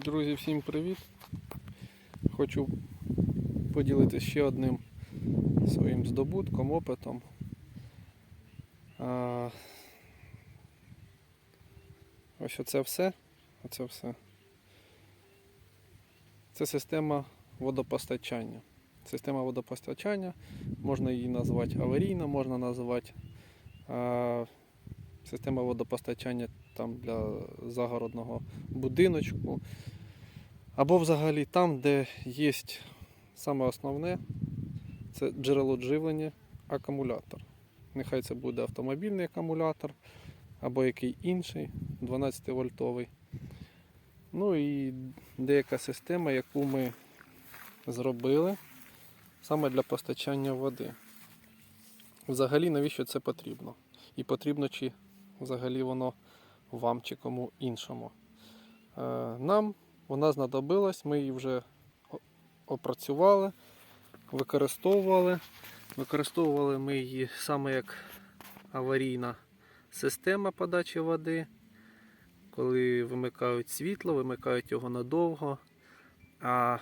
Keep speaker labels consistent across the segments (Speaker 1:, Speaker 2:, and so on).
Speaker 1: Друзі, всім привіт! Хочу поділитися ще одним своїм здобутком, опитом. А, ось оце все. Оце все. Це система водопостачання. Система водопостачання, можна її назвати аварійна, можна назвати система водопостачання там для загородного будиночку. Або взагалі там, де є саме основне, це джерело живлення, акумулятор. Нехай це буде автомобільний акумулятор, або який інший, 12 вольтовий. Ну і деяка система, яку ми зробили саме для постачання води. Взагалі, навіщо це потрібно? І потрібно, чи взагалі воно вам чи кому іншому. Е, Нам вона знадобилась, ми її вже опрацювали, використовували. Використовували ми її саме як аварійна система подачі води. Коли вимикають світло, вимикають його надовго, а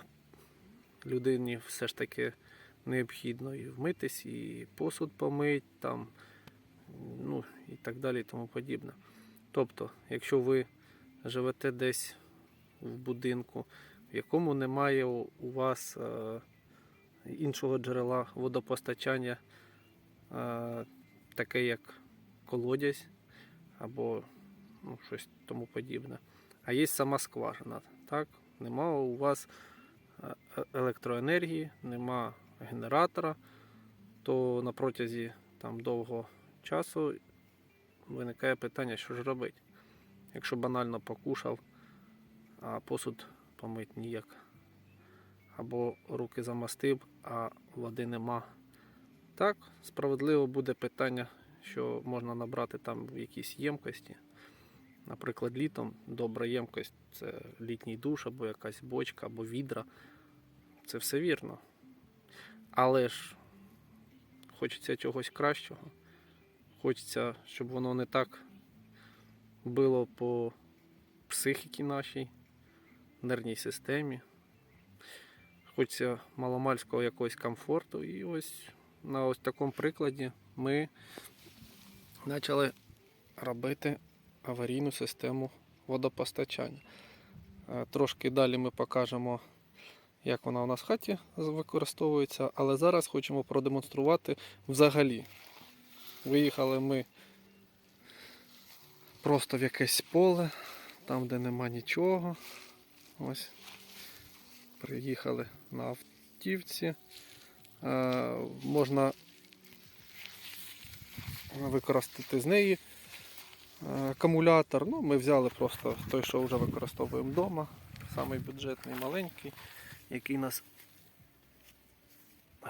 Speaker 1: людині все ж таки необхідно і вмитись, і посуд помить, ну і так далі і тому подібне. Тобто, якщо ви живете десь в будинку, в якому немає у вас е, іншого джерела водопостачання, е, таке як колодязь або ну, щось тому подібне, а є сама скважина, так? Нема у вас е, електроенергії, нема генератора, то на протязі там довгого часу виникає питання, що ж робити. Якщо банально покушав, а посуд помить ніяк. Або руки замастив, а води нема. Так, справедливо буде питання, що можна набрати там в якісь ємкості. Наприклад, літом добра ємкость це літній душ, або якась бочка, або відра. Це все вірно. Але ж хочеться чогось кращого. Хочеться, щоб воно не так било по психіки нашій, нервній системі. Хочеться маломальського якогось комфорту. І ось на ось такому прикладі ми почали робити аварійну систему водопостачання. Е, Трошки далі ми покажемо, як вона у нас в хаті використовується, але зараз хочемо продемонструвати взагалі. Виїхали ми просто в якесь поле, там, де нема нічого. Ось. Приїхали на автівці. Е, можна використати з неї е, акумулятор. Ну, ми взяли просто той, що вже використовуємо вдома. Самий бюджетний маленький, який нас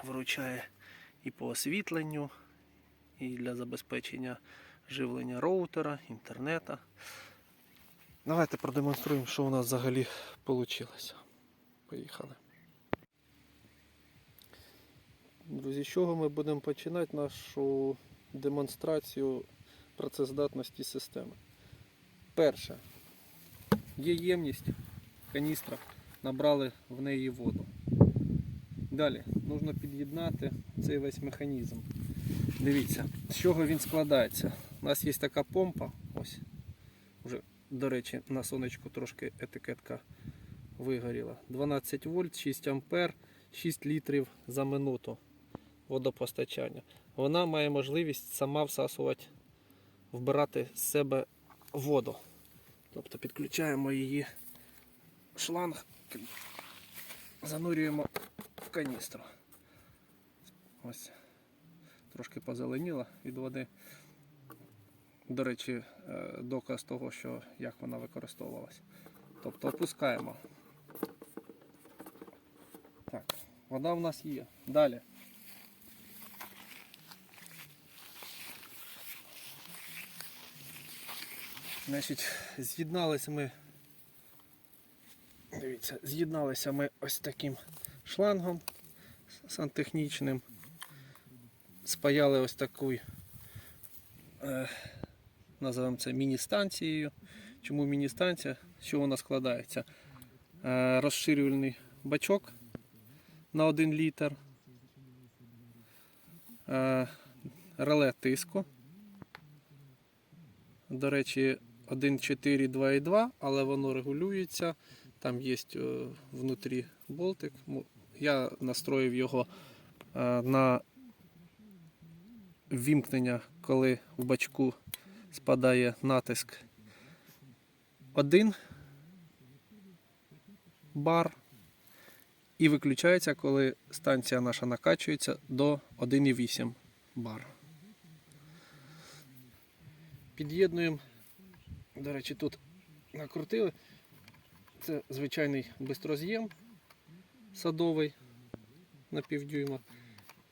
Speaker 1: виручає і по освітленню, і для забезпечення живлення роутера, інтернета. Давайте продемонструємо, що у нас взагалі вийшло. Поїхали. Друзі, з чого ми будемо починати нашу демонстрацію працездатності системи? Перше, є ємність, каністра, набрали в неї воду. Далі потрібно під'єднати цей весь механізм. Дивіться, з чого він складається. У нас є така помпа, ось, вже, до речі, на сонечку трошки етикетка вигоріла. 12 вольт, 6 ампер, 6 літрів за минуту водопостачання. Вона має можливість сама всасувати, вбирати з себе воду. Тобто підключаємо її шланг, занурюємо в каністру. Ось. Трошки позеленіла від води. До речі, е, доказ того, що як вона використовувалась. Тобто опускаємо. Так, вода в нас є. Далі. Значить, з'єдналися ми. Дивіться, з'єдналися ми ось таким шлангом сантехнічним. Спаяли ось таку, е, називаємо це міні-станцією. Чому міні-станція? Чого вона складається? е, розширювальний бачок на 1 літр, е, реле тиску. До речі, 1.4, 2.2, але воно регулюється. Там є внутрі болтик. Я настроїв його на вімкнення, коли в бачку спадає натиск 1 бар. І виключається, коли станція наша накачується до 1,8 бар. Під'єднуємо. До речі, тут накрутили. Це звичайний бистроз'єм садовий на півдюйма.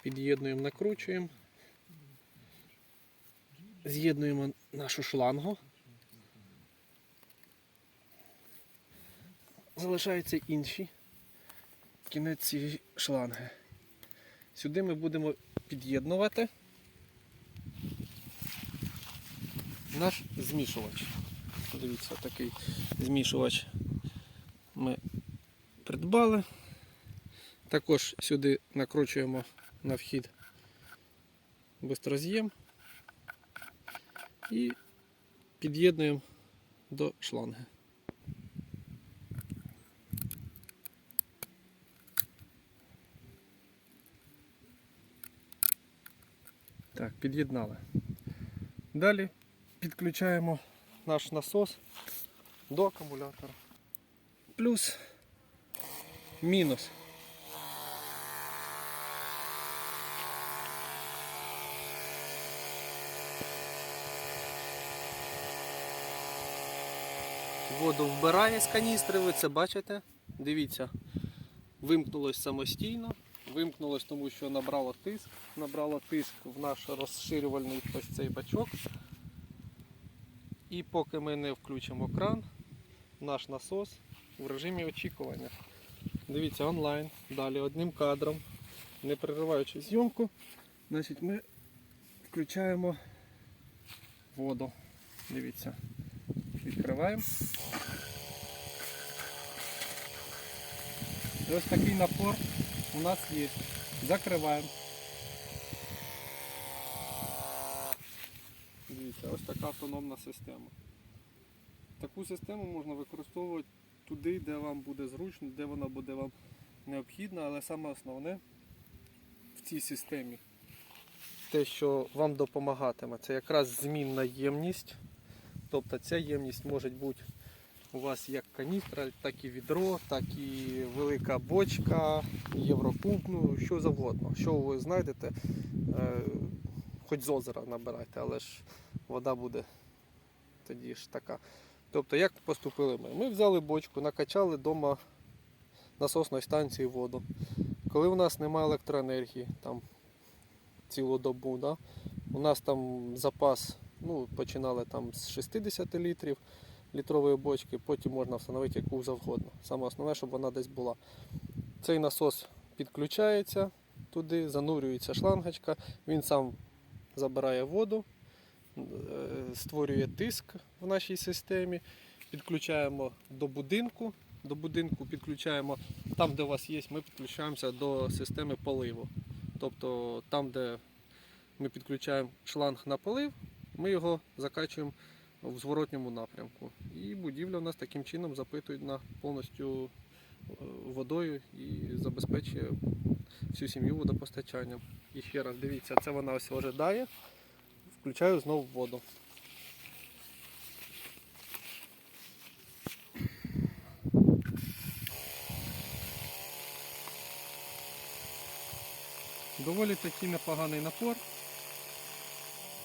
Speaker 1: Під'єднуємо, накручуємо. З'єднуємо нашу шлангу. Залишаються інші кінець цієї шланги. Сюди ми будемо під'єднувати наш змішувач. Дивіться, такий змішувач ми придбали. Також сюди накручуємо на вхід бистроз'єм і під'єднуємо до шланги. Так, під'єднали. Далі підключаємо наш насос до акумулятора. Плюс, мінус. Воду вбирає з каністри, ви це бачите. Дивіться, вимкнулось самостійно. Вимкнулось, тому що набрало тиск. Набрало тиск в наш розширювальний ось цей бачок. І поки ми не включимо кран, наш насос в режимі очікування. Дивіться онлайн, далі одним кадром, не перериваючи зйомку, значить ми включаємо воду. Дивіться, відкриваємо. І ось такий напор у нас є. Закриваємо. Дивіться, ось така автономна система. Таку систему можна використовувати туди, де вам буде зручно, де вона буде вам необхідна, але саме основне в цій системі те, що вам допомагатиме, це якраз змінна ємність. Тобто ця ємність може бути у вас як каністра, так і відро, так і велика бочка, єврокуб, ну що завгодно. Що ви знайдете, е, хоч з озера набирайте, але ж вода буде тоді ж така. Тобто, як поступили ми? Ми взяли бочку, накачали вдома насосної станції воду. Коли у нас немає електроенергії, там цілу добу, да? у нас там запас, ну, починали там з 60 літрів літрової бочки, потім можна встановити яку завгодно. Саме основне, щоб вона десь була. Цей насос підключається туди, занурюється шлангочка, він сам забирає воду, е, створює тиск в нашій системі, підключаємо до будинку. До будинку підключаємо там, де у вас є, ми підключаємося до системи поливу. Тобто там, де ми підключаємо шланг на полив, ми його закачуємо в зворотньому напрямку. І будівля у нас таким чином запитує на повністю е, водою і забезпечує всю сім'ю водопостачанням. І ще раз дивіться, це вона ось ожидає. Включаю знову воду. Доволі такий непоганий напор.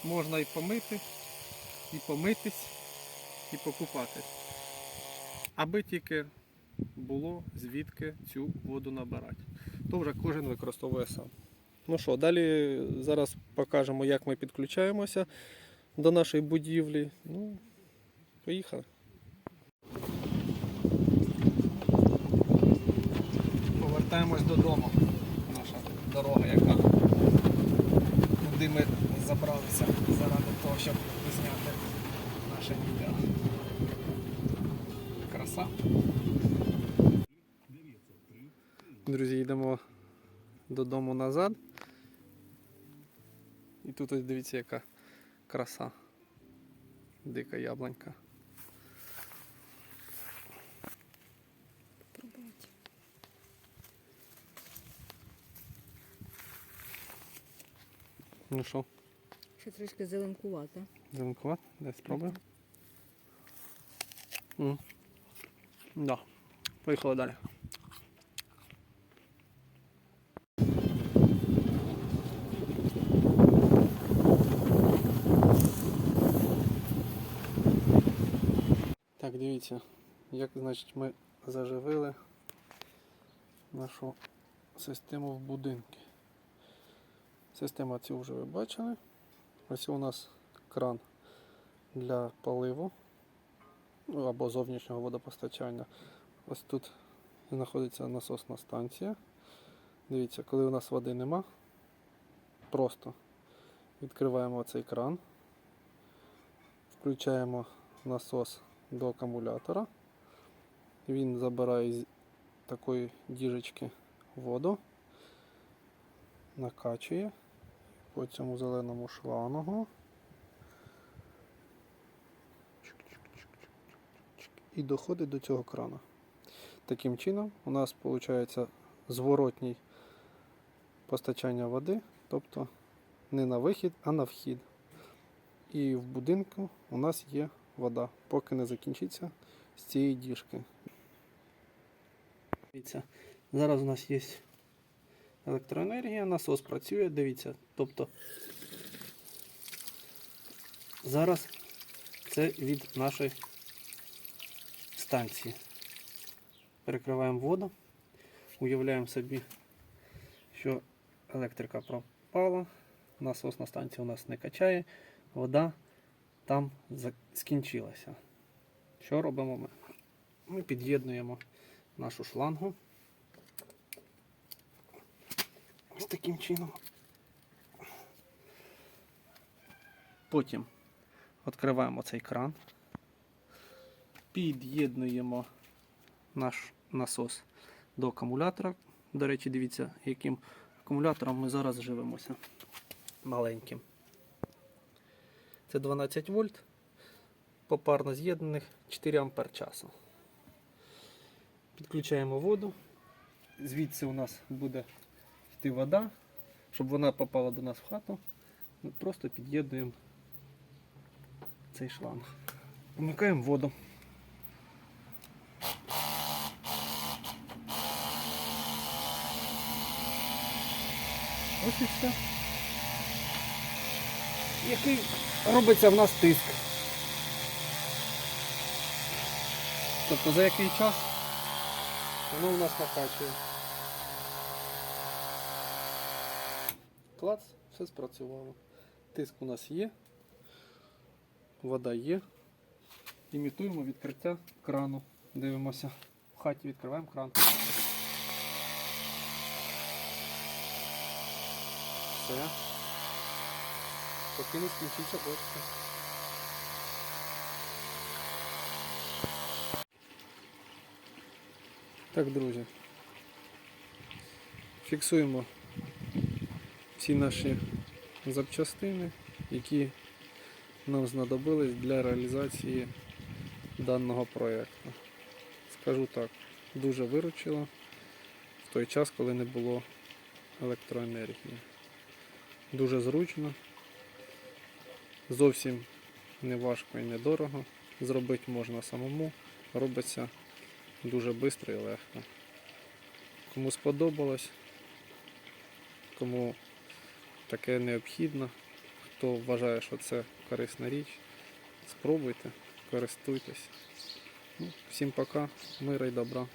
Speaker 1: Можна і помити, і помитись, і покупатись. Аби тільки було звідки цю воду набирати. То вже кожен використовує сам. Ну що, далі зараз покажемо, як ми підключаємося до нашої будівлі. Ну, поїхали. Повертаємось додому. Наша дорога, яка куди ми забралися заради того, щоб зняти наше відео. Краса. Друзі, йдемо додому назад. І тут ось дивіться, яка краса. Дика.
Speaker 2: Пробувати.
Speaker 1: Ну що,
Speaker 2: Ще трішки зеленкувата.
Speaker 1: замкувати? Дай спробуємо. Mm. Да. Поїхали далі. Так, дивіться, як значить ми заживили нашу систему в будинку. Система цю вже ви бачили. Ось у нас кран для поливу ну, або зовнішнього водопостачання. Ось тут знаходиться насосна станція. Дивіться, коли у нас води нема, просто відкриваємо цей кран, включаємо насос до акумулятора. Він забирає з такої діжечки воду, накачує по цьому зеленому шлангу. І доходить до цього крана. Таким чином у нас виходить зворотній постачання води, тобто не на вихід, а на вхід. І в будинку у нас є вода, поки не закінчиться з цієї діжки. Зараз у нас є електроенергія, насос працює, дивіться. Тобто зараз це від нашої станції. Перекриваємо воду, уявляємо собі, що електрика пропала, насосна станція у нас не качає, вода там скінчилася. Що робимо ми? Ми під'єднуємо нашу шлангу. Ось таким чином. Потім відкриваємо цей кран, під'єднуємо наш насос до акумулятора. До речі, дивіться, яким акумулятором ми зараз живемося. Маленьким. Це 12 вольт, попарно з'єднаних 4 ампер часу. Підключаємо воду. Звідси у нас буде йти вода. Щоб вона попала до нас в хату, ми просто під'єднуємо цей шланг. Вмикаємо воду. Ось і все. Який робиться в нас тиск. Тобто за який час воно у нас накачує. Клац, все спрацювало. Тиск у нас є, вода є. Імітуємо відкриття крану. Дивимося. В хаті відкриваємо кран. Все. Поки не скінчиться дощ. Так, друзі. Фіксуємо всі наші запчастини, які нам знадобились для реалізації даного проєкту. Скажу так, дуже виручило в той час, коли не було електроенергії. Дуже зручно, зовсім не важко і не дорого. Зробити можна самому, робиться дуже швидко і легко. Кому сподобалось, кому таке необхідно, хто вважає, що це корисна річ, спробуйте, користуйтесь. Ну, всім пока, мира і добра.